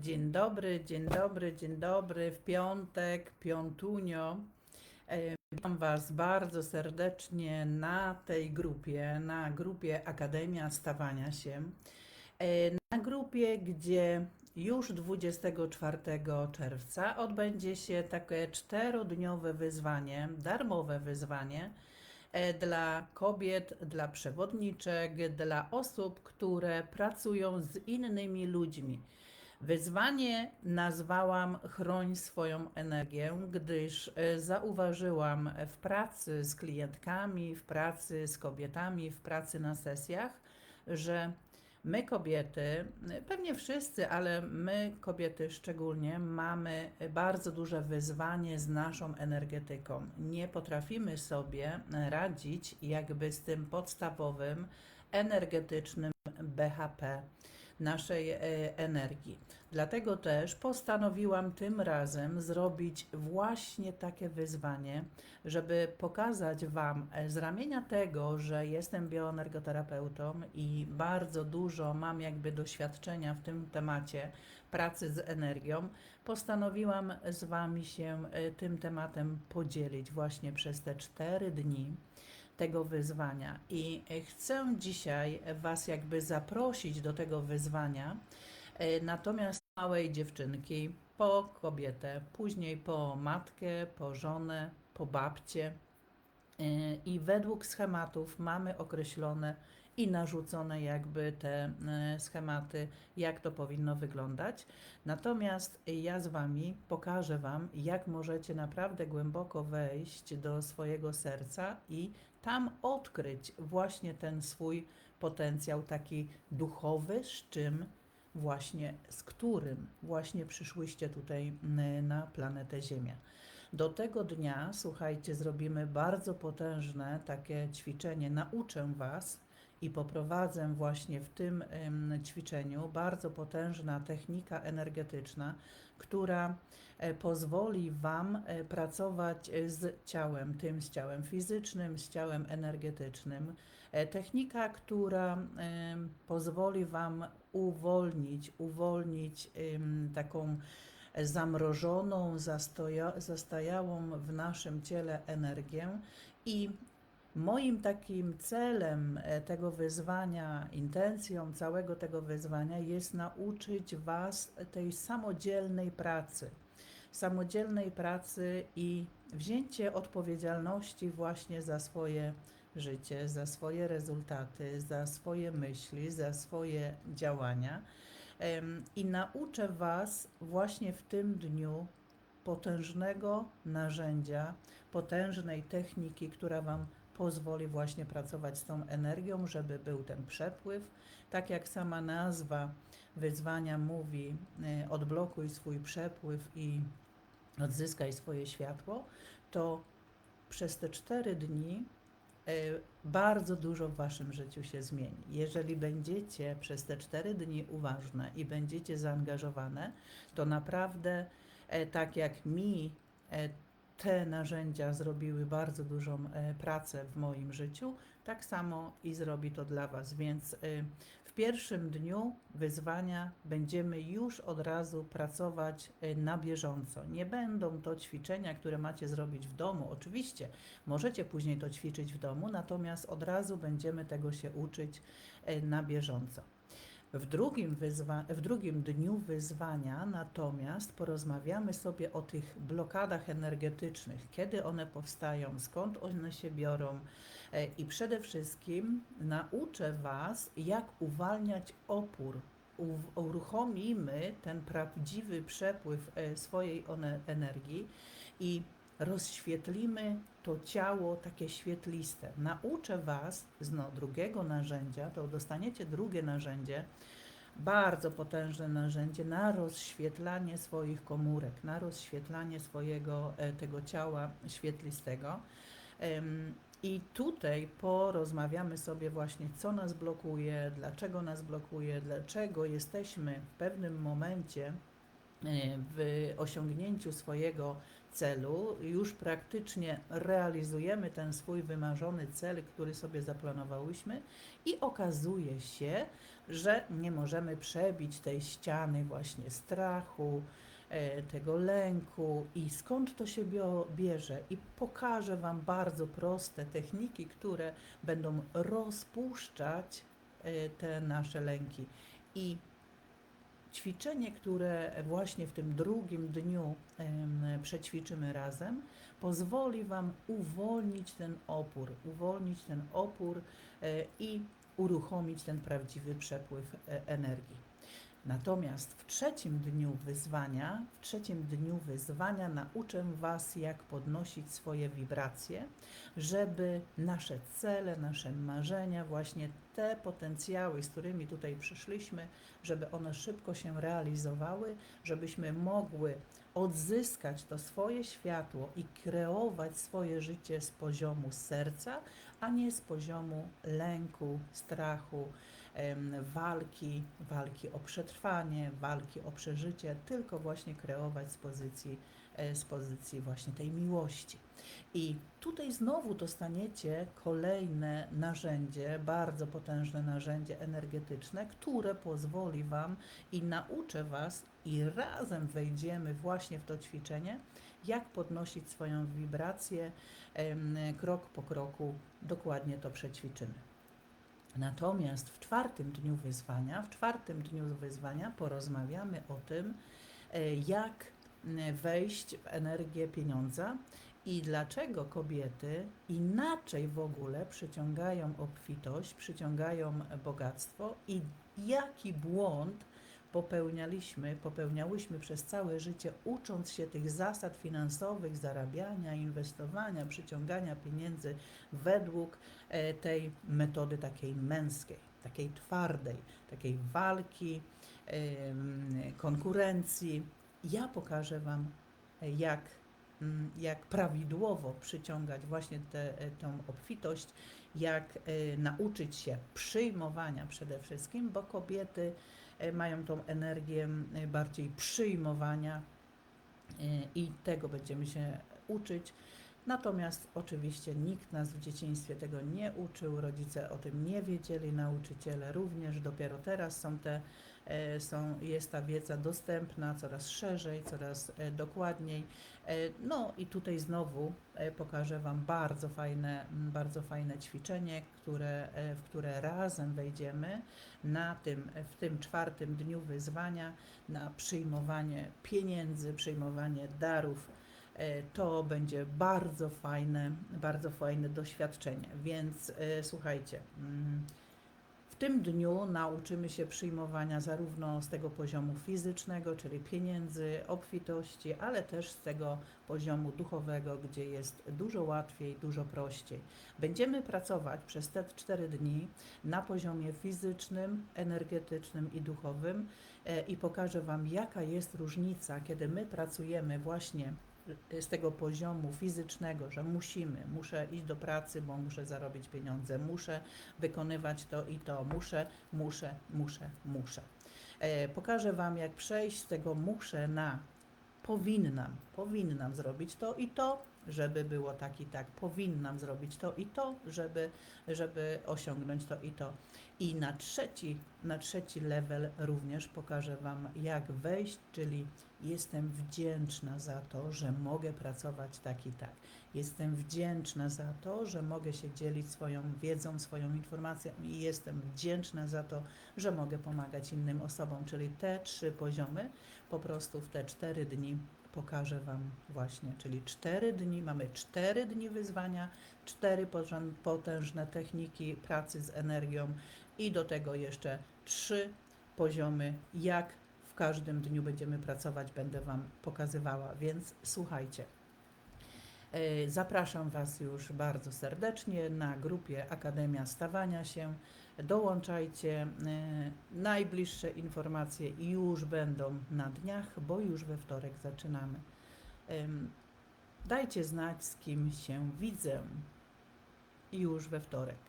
Dzień dobry, dzień dobry, dzień dobry. W piątek, piątunio. E, Witam Was bardzo serdecznie na tej grupie, na grupie Akademia Stawania się. E, Na grupie, gdzie już 24 czerwca odbędzie się takie czterodniowe wyzwanie, darmowe wyzwanie e, dla kobiet, dla przewodniczek, dla osób, które pracują z innymi ludźmi. Wyzwanie nazwałam Chroń swoją energię, gdyż e, zauważyłam w pracy z klientkami, w pracy z kobietami, w pracy na sesjach, że my kobiety, e, pewnie wszyscy, ale my kobiety szczególnie, mamy bardzo duże wyzwanie z naszą energetyką. Nie potrafimy sobie radzić jakby z tym podstawowym energetycznym BHP naszej e, energii. Dlatego też postanowiłam tym razem zrobić właśnie takie wyzwanie, żeby pokazać Wam e, z ramienia tego, że jestem bioenergoterapeutą i bardzo dużo mam jakby doświadczenia w tym temacie pracy z energią, postanowiłam z Wami się e, tym tematem podzielić właśnie przez te cztery dni tego wyzwania. I e, chcę dzisiaj Was jakby zaprosić do tego wyzwania, e, natomiast małej dziewczynki, po kobietę, później po matkę, po żonę, po babcię. E, I według schematów mamy określone i narzucone jakby te e, schematy, jak to powinno wyglądać. Natomiast ja z Wami pokażę Wam, jak możecie naprawdę głęboko wejść do swojego serca i tam odkryć właśnie ten swój potencjał taki duchowy, z czym właśnie z którym właśnie przyszłyście tutaj mm, na planetę Ziemia. Do tego dnia, słuchajcie, zrobimy bardzo potężne takie ćwiczenie. Nauczę Was i poprowadzę właśnie w tym ćwiczeniu bardzo potężna technika energetyczna, która e, pozwoli Wam e, pracować e, z ciałem, tym z ciałem fizycznym, z ciałem energetycznym. Technika, która pozwoli Wam uwolnić, uwolnić taką zamrożoną, zastoja, zastajałą w naszym ciele energię i Moim takim celem e, tego wyzwania, intencją całego tego wyzwania jest nauczyć Was tej samodzielnej pracy. Samodzielnej pracy i wzięcie odpowiedzialności właśnie za swoje życie, za swoje rezultaty, za swoje myśli, za swoje działania. I nauczę Was właśnie w tym dniu potężnego narzędzia, potężnej techniki, która Wam pozwoli właśnie pracować z tą energią, żeby był ten przepływ. Tak jak sama nazwa wyzwania mówi, y, odblokuj swój przepływ i odzyskaj swoje światło, to przez te cztery dni y, bardzo dużo w Waszym życiu się zmieni. Jeżeli będziecie przez te cztery dni uważne i będziecie zaangażowane, to naprawdę e, tak jak mi e, te narzędzia zrobiły bardzo dużą e, pracę w moim życiu, tak samo i zrobi to dla Was. Więc e, w pierwszym dniu wyzwania będziemy już od razu pracować e, na bieżąco. Nie będą to ćwiczenia, które macie zrobić w domu. Oczywiście możecie później to ćwiczyć w domu, natomiast od razu będziemy tego się uczyć na bieżąco. W drugim, w drugim dniu wyzwania natomiast porozmawiamy sobie o tych blokadach energetycznych, kiedy one powstają, skąd one się biorą e, i przede wszystkim nauczę Was, jak uwalniać opór. Uruchomimy ten prawdziwy przepływ e, swojej energii i rozświetlimy to ciało takie świetliste. Nauczę Was z no, drugiego narzędzia, to dostaniecie drugie narzędzie, bardzo potężne narzędzie na rozświetlanie swoich komórek, na rozświetlanie swojego e, tego ciała świetlistego. I tutaj porozmawiamy sobie właśnie, co nas blokuje, dlaczego nas blokuje, dlaczego jesteśmy w pewnym momencie w osiągnięciu swojego celu, już praktycznie realizujemy ten swój wymarzony cel, który sobie zaplanowałyśmy, i okazuje się, że nie możemy przebić tej ściany właśnie strachu, e, tego lęku i skąd to się bierze. I pokażę Wam bardzo proste techniki, które będą rozpuszczać e, te nasze lęki. I ćwiczenie, które właśnie w tym drugim dniu przećwiczymy razem, pozwoli Wam uwolnić ten opór, uwolnić ten opór e, i uruchomić ten prawdziwy przepływ e, energii. Natomiast w trzecim dniu wyzwania, w trzecim dniu wyzwania nauczę Was, jak podnosić swoje wibracje, żeby nasze cele, nasze marzenia, właśnie te potencjały, z którymi tutaj przyszliśmy, żeby one szybko się realizowały, żebyśmy mogły odzyskać to swoje światło i kreować swoje życie z poziomu serca, a nie z poziomu lęku, strachu, walki, walki o przetrwanie, walki o przeżycie, tylko właśnie kreować z pozycji, e, z pozycji właśnie tej miłości. I tutaj znowu dostaniecie kolejne narzędzie, bardzo potężne narzędzie energetyczne, które pozwoli Wam i nauczę Was, i razem wejdziemy właśnie w to ćwiczenie, jak podnosić swoją wibrację, krok po kroku, dokładnie to przećwiczymy. Natomiast w czwartym dniu wyzwania, w czwartym dniu wyzwania porozmawiamy o tym, e, jak wejść w energię pieniądza i dlaczego kobiety inaczej w ogóle przyciągają obfitość, przyciągają bogactwo i jaki błąd popełnialiśmy, popełniałyśmy przez całe życie, ucząc się tych zasad finansowych, zarabiania, inwestowania, przyciągania pieniędzy według e, tej metody takiej męskiej, takiej twardej, takiej walki, konkurencji. Ja pokażę Wam, e, jak, mm, jak prawidłowo przyciągać właśnie tę e, obfitość, jak nauczyć się przyjmowania przede wszystkim, bo kobiety mają tą energię e, bardziej przyjmowania e, i tego będziemy się uczyć. Natomiast oczywiście nikt nas w dzieciństwie tego nie uczył, rodzice o tym nie wiedzieli, nauczyciele również. Dopiero teraz są te, e, są, jest ta wiedza dostępna coraz szerzej, coraz e, dokładniej. E, No i tutaj znowu pokażę Wam bardzo fajne, bardzo fajne ćwiczenie, które, w które razem wejdziemy na tym, w tym czwartym dniu wyzwania na przyjmowanie pieniędzy, przyjmowanie darów. E, To będzie bardzo fajne, bardzo fajne doświadczenie. Więc e, słuchajcie, mm, w tym dniu nauczymy się przyjmowania zarówno z tego poziomu fizycznego, czyli pieniędzy, obfitości, ale też z tego poziomu duchowego, gdzie jest dużo łatwiej, dużo prościej. Będziemy pracować przez te cztery dni na poziomie fizycznym, energetycznym i duchowym e, i pokażę Wam, jaka jest różnica, kiedy my pracujemy właśnie z tego poziomu fizycznego, że musimy, muszę iść do pracy, bo muszę zarobić pieniądze, muszę wykonywać to i to, muszę, muszę, muszę, muszę. E, pokażę Wam, jak przejść z tego muszę na powinnam, powinnam zrobić to i to, żeby było tak i tak, powinnam zrobić to i to, żeby, żeby osiągnąć to i to. I na trzeci, na trzeci level również pokażę Wam, jak wejść, czyli jestem wdzięczna za to, że mogę pracować tak i tak. Jestem wdzięczna za to, że mogę się dzielić swoją wiedzą, swoją informacją i jestem wdzięczna za to, że mogę pomagać innym osobom. Czyli te trzy poziomy po prostu w te cztery dni pokażę Wam właśnie. Czyli cztery dni, mamy cztery dni wyzwania, cztery porząd- potężne techniki pracy z energią i do tego jeszcze trzy poziomy, jak w każdym dniu będziemy pracować, będę Wam pokazywała, więc słuchajcie. E, Zapraszam Was już bardzo serdecznie na grupie Akademia Stawania się. Dołączajcie. e, Najbliższe informacje już będą na dniach, bo już we wtorek zaczynamy. Dajcie znać, z kim się widzę już we wtorek.